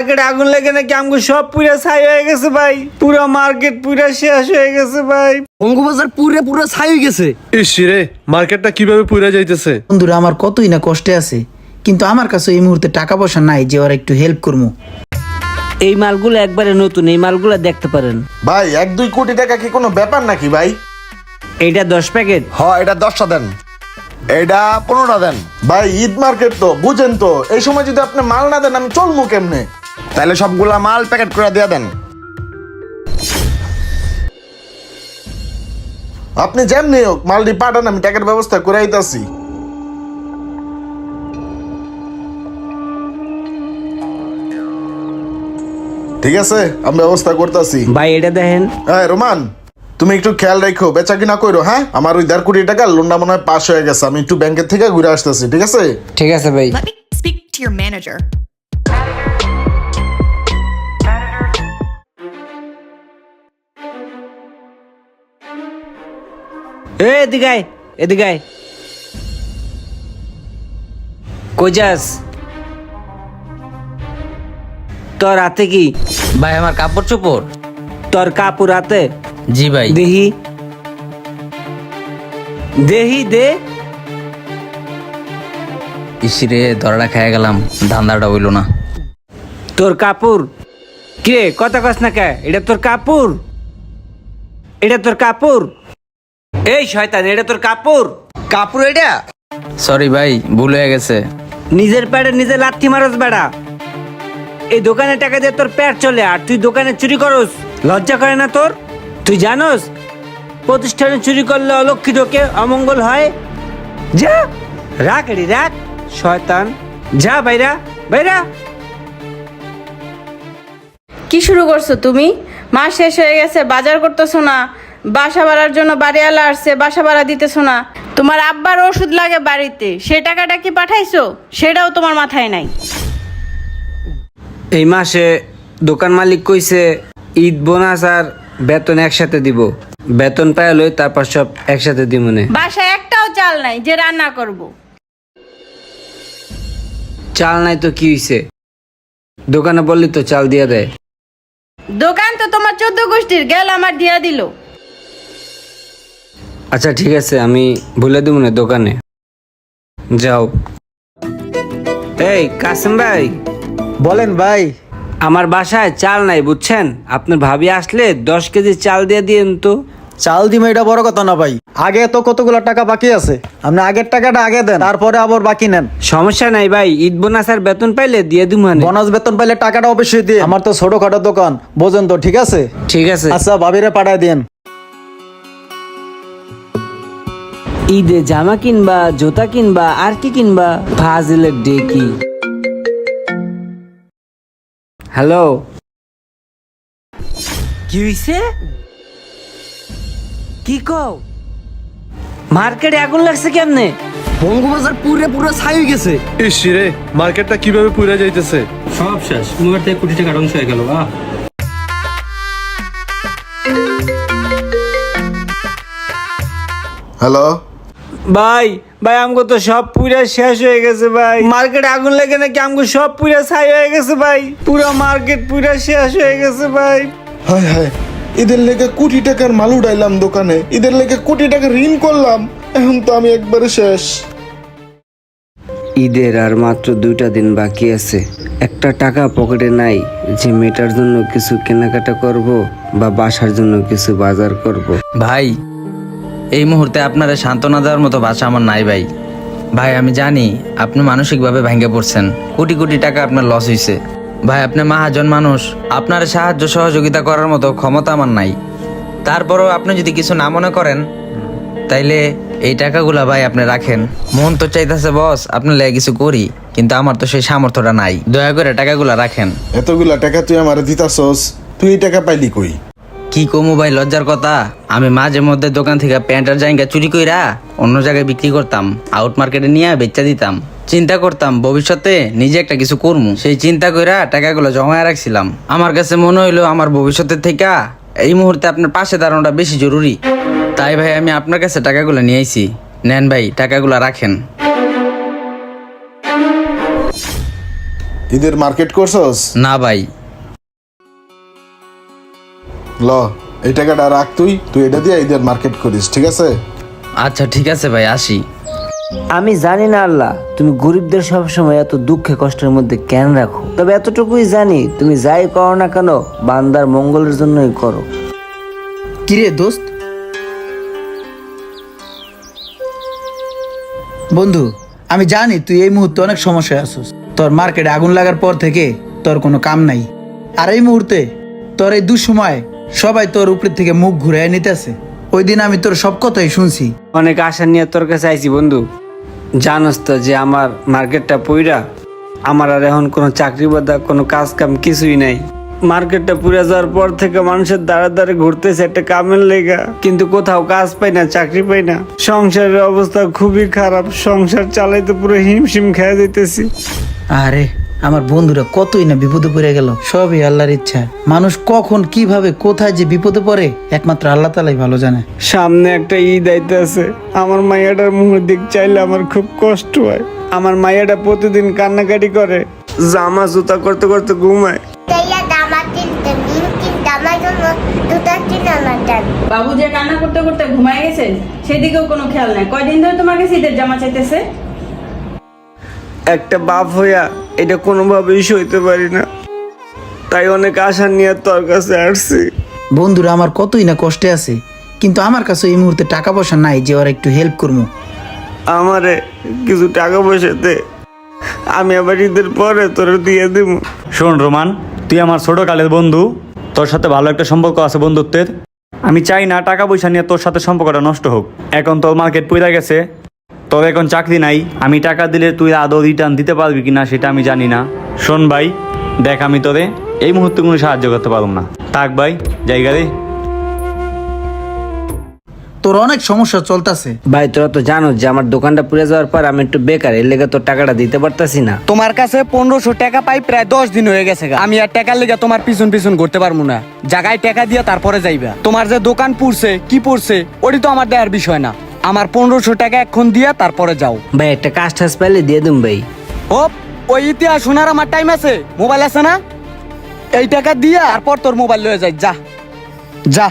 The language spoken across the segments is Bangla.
মার্কেটে আগুন লেগে নাকি আমগো সব পুরা ছাই হয়ে গেছে ভাই। পুরো মার্কেট পুরা শেষ হয়ে গেছে ভাই। অঙ্গবাজার পুরে পুরো ছাই হয়ে গেছে। ইস রে মার্কেটটা কীভাবে পুড়ে যাইতেছে? বন্ধুরা আমার কতই না কষ্টে আছে কিন্তু আমার কাছে এই মুহূর্তে টাকা পয়সা নাই যে ওরা একটু হেল্প করব এই মালগুলো একবারে নতুন এই মালগুলো দেখতে পারেন। ভাই এক দুই কোটি টাকা কি কোনো ব্যাপার নাকি ভাই? এইটা দশ প্যাকেট? হ এটা দশটা দেন। এটা পনেরোটা দেন। ভাই ঈদ মার্কেট তো বুঝেন তো এই সময় যদি আপনি মাল না দেন আমি চলবো কেমনে? তাহলে সবগুলা মাল প্যাকেট করে দিয়ে দেন। আপনি যেমনি হোক মালটি পাঠান আমি টাকার ব্যবস্থা করে আইতাছি ঠিক আছে আমি ব্যবস্থা করতেছি। ভাই এটা দেখেন। হ্যাঁ রোমান তুমি একটু খেয়াল রাখো বেচা কিনা করো হ্যাঁ? আমার ওই দেড় কোটি টাকা লোনটা মনে হয় পাস হয়ে গেছে আমি একটু ব্যাংকের থেকে ঘুরে আসতেছি ঠিক আছে? ঠিক আছে ভাই Let me speak to your manager. এ এদিকে আয়, এদিকে আয়। কই তোর হাতে কি? ভাই আমার কাপড় চোপড় তোর কাপড় হাতে? জি ভাই। দেহি। দেহি দে। ইসিরে ধরাটা খেয়ে গেলাম ধান্দাটা হইল না। তোর কাপড়? কে কথা কস না কে? এটা তোর কাপড়? এটা তোর কাপড়? এই শয়তান এটা তোর কাপড়। কাপড় এটা? সরি ভাই ভুল হয়ে গেছে। নিজের প্যাডে নিজে লাথি মারস বেড়া। এই দোকানে টাকা দিয়ে তোর প্যাট চলে আর তুই দোকানে চুরি করস। লজ্জা করে না তোর? তুই জানোস প্রতিষ্ঠানে চুরি করলে অলক্ষী ঢোকে অমঙ্গল হয়? যা রাখ এডি রাখ। শয়তান যা বাইরা বাইরা। কি শুরু করছ তুমি? মাস শেষ হয়ে গেছে বাজার করতেছো না। বাসা ভাড়ার জন্য বাড়িওয়ালা আসছে বাসা ভাড়া দিতেছো না। তোমার আব্বার ওষুধ লাগে বাড়িতে সে টাকাটা কি পাঠাইছো? সেটাও তোমার মাথায় নাই। এই মাসে দোকান মালিক কইছে ঈদ বোনাস আর বেতন একসাথে দিব। বেতন পায় লই তারপর সব একসাথে দিব মনে বাসায় একটাও চাল নাই যে রান্না করব। চাল নাই তো কি হইছে? দোকানে বললি তো চাল দিয়ে দেয়। দোকান তো তোমার চোদ্দ গোষ্ঠীর গেল আমার দিয়া দিল। আচ্ছা ঠিক আছে আমি বলে দেবো না দোকানে। যাও। এই কাসেম ভাই। বলেন ভাই। আমার বাসায় চাল নাই বুঝছেন? আপনার ভাবি আসলে দশ কেজি চাল দিয়ে দিন তো। চাল দিমে এটা বড় কথা না ভাই। আগে তো কতগুলো টাকা বাকি আছে? আপনি আগের টাকাটা আগে দেন তারপরে আবার বাকি নেন। সমস্যা নাই ভাই ঈদ বোনাস আর বেতন পাইলে দিয়ে দিব মানে। বোনাস বেতন পাইলে টাকাটা অবশ্যই দিয়ে। আমার তো ছোটখাটো দোকান বোঝেন তো ঠিক আছে? ঠিক আছে। আচ্ছা ভাবিরে পাঠায় দিন ঈদে জামা কিনবা জুতা কিনবা আর কি কিনবা? ফাজিলের ডে কি হ্যালো? কি হইছে? কি কও? মার্কেটে আগুন লাগছে কেমনে? অঙ্গবাজার পুরে পুরো ছাই হয়ে গেছে। ইস রে মার্কেটটা কীভাবে পুড়ে যাইতেছে? সব শেষ। মুখের থেকে কোটি টাকা ধ্বংস হয়ে গেল আহ। হ্যালো? ভাই ভাই আমগো তো সব পুরা শেষ হয়ে গেছে ভাই। মার্কেটে আগুন লেগে নাকি আমগো সব পুরা ছাই হয়ে গেছে ভাই? পুরো মার্কেট পুরা শেষ হয়ে গেছে ভাই। হায় হায় এদের লেগে কোটি টাকার মাল উঠাইলাম দোকানে। এদের লেগে কোটি টাকা ঋণ করলাম। এখন তো আমি একবারে শেষ। ঈদের আর মাত্র দুইটা দিন বাকি আছে। একটা টাকা পকেটে নাই যে মেটার জন্য কিছু কেনাকাটা করব বা বাসার জন্য কিছু বাজার করব। ভাই এই মুহূর্তে আপনারা সান্ত্বনা দেওয়ার মতো ভাষা আমার নাই ভাই। ভাই, আমি জানি আপনি মানসিকভাবে ভেঙে পড়ছেন। কোটি কোটি টাকা আপনার লস হয়েছে ভাই, আপনি মাহাজন মানুষ। আপনার সাহায্য সহযোগিতা করার মতো ক্ষমতা আমার নাই। তারপরেও আপনি যদি কিছু না মনে করেন, তাইলে এই টাকাগুলা ভাই আপনি রাখেন। মন তো চাইতেছে, বস, আপনার লেগে কিছু করি। কিন্তু আমার তো সেই সামর্থ্যটা নাই। দয়া করে টাকাগুলা রাখেন। এতগুলা টাকা তুই আমার দিতাছস, তুই এই টাকা পাইলি কই? কি কমু ভাই লজ্জার কথা। আমি মাঝে মধ্যে দোকান থেকে প্যান্টার জায়গা চুরি কইরা অন্য জায়গায় বিক্রি করতাম আউট মার্কেটে নিয়ে বেচা দিতাম। চিন্তা করতাম ভবিষ্যতে নিজে একটা কিছু করমু। সেই চিন্তা কইরা টাকাগুলো জমায় রাখছিলাম। আমার কাছে মনে হইল আমার ভবিষ্যতের থেকে এই মুহূর্তে আপনার পাশে দাঁড়ানোটা বেশি জরুরি। তাই ভাই আমি আপনার কাছে টাকাগুলো নিয়ে আইছি। নেন ভাই টাকাগুলো রাখেন। ঈদের মার্কেট করছস? না ভাই। ল এই টাকাটা রাখ তুই তুই এটা দিয়ে ঈদের মার্কেট করিস ঠিক আছে? আচ্ছা ঠিক আছে ভাই আসি। আমি জানি না আল্লাহ তুমি গরিবদের সবসময় এত দুঃখে কষ্টের মধ্যে কেন রাখো? তবে এতটুকুই জানি তুমি যাই করো না কেন বান্দার মঙ্গলের জন্যই করো। কিরে দোস্ত? বন্ধু আমি জানি তুই এই মুহূর্তে অনেক সমস্যায় আছিস। তোর মার্কেটে আগুন লাগার পর থেকে তোর কোনো কাম নাই। আর এই মুহূর্তে তোর এই দুঃসময় সবাই তোর উপর থেকে মুখ ঘুরাই নিতেছে। ওই দিন আমি তোর সব কথাই শুনছি। অনেক আশা নিয়ে তোর কাছে আইছি বন্ধু। জানোস তো যে আমার মার্কেটটা পইরা আমার আর এখন কোনো চাকরি বাদা কোনো কাজ কাম কিছুই নাই। মার্কেটটা পুড়ে যাওয়ার পর থেকে মানুষের দাঁড়া দাঁড়ে ঘুরতেছে একটা কামের লেগা। কিন্তু কোথাও কাজ পাই না চাকরি পাই না। সংসারের অবস্থা খুবই খারাপ সংসার চালাইতে পুরো হিমশিম খেয়ে দিতেছি আরে আমার বন্ধুরা কতই না বিপদে পড়ে গেল সবই আল্লাহর ইচ্ছা। মানুষ কখন কীভাবে কোথায় যে বিপদে পড়ে একমাত্র আল্লাহ তালাই ভালো জানে। সামনে একটা ঈদ আইতেছে। আমার মাইয়াটার মুখের দিক চাইলে আমার খুব কষ্ট হয়। আমার মাইয়াটা প্রতিদিন কান্নাকাটি করে জামা জুতা করতে করতে ঘুমায়। বাবু যে কান্না করতে করতে ঘুমায় গেছে সেদিকেও কোনো খেয়াল নাই। কয়দিন ধরে তোমার কাছে ঈদের জামা চাইতেছে? একটা বাপ হইয়া এটা কোনোভাবেই সইতে পারি না। তাই অনেক আশা নিয়ে তোর কাছে আসছি। বন্ধুরা আমার কতই না কষ্টে আছে কিন্তু আমার কাছে এই মুহূর্তে টাকা পয়সা নাই যে ওরা একটু হেল্প করব আমারে কিছু টাকা পয়সা দে। আমি আবার ঈদের পরে তোর দিয়ে দিব শোন রোমান তুই আমার ছোট কালের বন্ধু তোর সাথে ভালো একটা সম্পর্ক আছে বন্ধুত্বের। আমি চাই না টাকা পয়সা নিয়ে তোর সাথে সম্পর্কটা নষ্ট হোক। এখন তোর মার্কেট পড়ে গেছে। তোর এখন চাকরি নাই। আমি টাকা দিলে তুই আদৌ রিটার্ন দিতে পারবি কিনা সেটা আমি জানি না। শোন ভাই দেখ আমি তোরে এই মুহূর্তে কোনো সাহায্য করতে পারব না। থাক ভাই জায়গা রে তোর অনেক সমস্যা চলতেছে। ভাই তোরা তো জানো যে আমার দোকানটা পুড়ে যাওয়ার পর আমি একটু বেকার এর লেগে তোর টাকাটা দিতে পারতাছি না। তোমার কাছে পনেরোশো টাকা পাই প্রায় দশ দিন হয়ে গেছে গা। আমি আর টাকার লেগে তোমার পিছন পিছন করতে পারব না। জায়গায় টাকা দিয়ে তারপরে যাইবা। তোমার যে দোকান পুড়ছে কি পড়ছে ওটি তো আমার দেওয়ার বিষয় না। আমার পনেরোশো টাকা এখন দিয়া তারপরে যাও। ভাই একটা কাজ টাজ পাইলে দিয়ে দিম ভাই। ও ওই ইতিহাস শোনার আমার টাইম আছে। মোবাইল আছে না? এই টাকা দিয়া তারপর তোর মোবাইল লয়ে যাই যা। যা।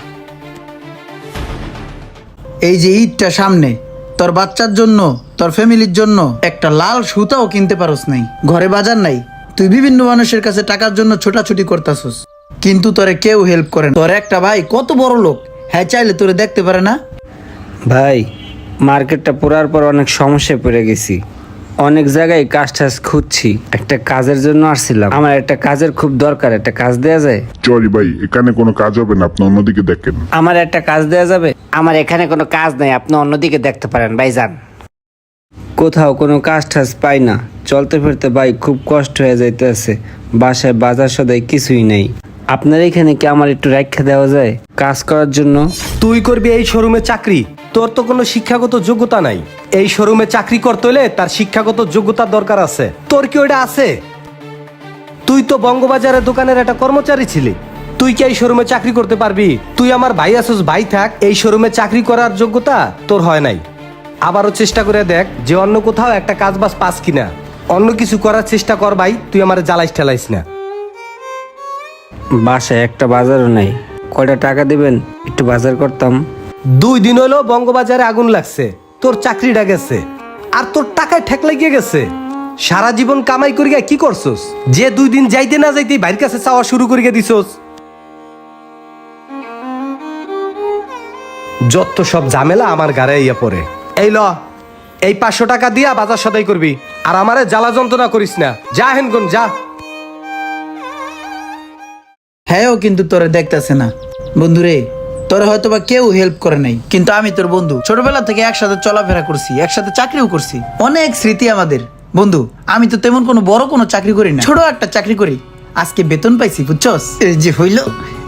এই যে ঈদটা সামনে তোর বাচ্চার জন্য তোর ফ্যামিলির জন্য একটা লাল সুতাও কিনতে পারস নাই। ঘরে বাজার নাই তুই বিভিন্ন মানুষের কাছে টাকার জন্য ছোটাছুটি করতাছস। কিন্তু তোরে কেউ হেল্প করে না। তোর একটা ভাই কত বড় লোক হ্যাঁ চাইলে তোরে দেখতে পারে না? ভাই মার্কেটটা পুরার পর অনেক সমস্যায় পড়ে গেছি। অনেক জায়গায় কাজ টাজ খুঁজছি। একটা কাজের জন্য আসছিলাম। আমার একটা কাজের খুব দরকার। একটা কাজ দেয়া যায়? সরি ভাই এখানে কোনো কাজ হবে না আপনি অন্যদিকে দেখেন। আমার একটা কাজ দেয়া যাবে? আমার এখানে কোনো কাজ নাই আপনি অন্যদিকে দেখতে পারেন ভাই যান। কোথাও কোনো কাজ টাজ পাই না। চলতে ফিরতে ভাই খুব কষ্ট হয়ে যাইতেছে। বাসায় বাজার সদাই কিছুই নেই। আপনার এখানে কি আমার একটু রাখা দেওয়া যায়? কাজ করার জন্য? তুই করবি এই শোরুমে চাকরি। তোর তো কোনো শিক্ষাগত যোগ্যতা নাই। এই শোরুমে চাকরি করতে হলে তার শিক্ষাগত যোগ্যতার দরকার আছে। তোর কি ওটা আছে? তুই তো বঙ্গবাজারের দোকানের একটা কর্মচারী ছিলি। তুই কি এই শোরুমে চাকরি করতে পারবি? তুই আমার ভাই আসুস ভাই থাক, এই শোরুমে চাকরি করার যোগ্যতা তোর হয় নাই। আবারও চেষ্টা করে দেখ যে অন্য কোথাও একটা কাজ বাজ পাস কিনা। অন্য কিছু করার চেষ্টা কর ভাই, তুই আমার জ্বালাইস ঠেলাইস না। বাসায় একটা বাজারও নাই। কয়টা টাকা দিবেন? একটু বাজার করতাম। দুই দিন হলো বঙ্গবাজারে আগুন লাগছে, তোর চাকরিটা গেছে, আর তোর টাকায় ঠেক লাগিয়ে গেছে। সারা জীবন কামাই করিয়া কি করছস? যে দুই দিন যাইতে না যাইতে বাইরের কাছে চাওয়া শুরু করিয়া দিছস। যত সব ঝামেলা আমার গাড়ে ইয়া পড়ে। এই ল, এই পাঁচশো টাকা দিয়া বাজার সদাই করবি, আর আমারে জ্বালা যন্ত্রণা করিস না। যা হেনগুন, যা। হ্যাঁ ও কিন্তু তোরে দেখতেছে না। বন্ধুরে তোরে হয়তো বা কেউ হেল্প করে নাই, কিন্তু আমি তোর বন্ধু। ছোটবেলা থেকে একসাথে চলাফেরা করছি, একসাথে চাকরিও করছি। অনেক স্মৃতি আমাদের। বন্ধু, আমি তো তেমন কোনো বড় কোনো চাকরি করি না। ছোট একটা চাকরি করি। আজকে বেতন পাইছি, বুঝছস? এই যে হইল,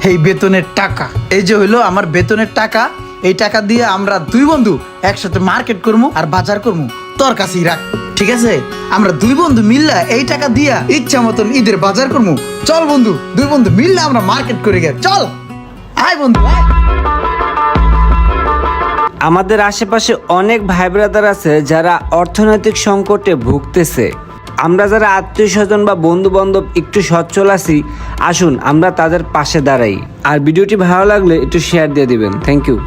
এই বেতনের টাকা। এই যে হইল আমার বেতনের টাকা, এই টাকা দিয়ে আমরা দুই বন্ধু একসাথে মার্কেট করব আর বাজার করব তোর কাছেই রাখ, ঠিক আছে? আমরা দুই বন্ধু মিললা এই টাকা দিয়া ইচ্ছা মতন ঈদের বাজার করব চল বন্ধু, দুই বন্ধু মিললে আমরা মার্কেট করে গে চল! আমাদের আশেপাশে অনেক ভাই ব্রাদার আছে যারা অর্থনৈতিক সংকটে ভুগতেছে। আমরা যারা আত্মীয় স্বজন বা বন্ধু বান্ধব একটু সচ্ছল আছি, আসুন আমরা তাদের পাশে দাঁড়াই। আর ভিডিওটি ভালো লাগলে একটু শেয়ার দিয়ে দিবেন। Thank you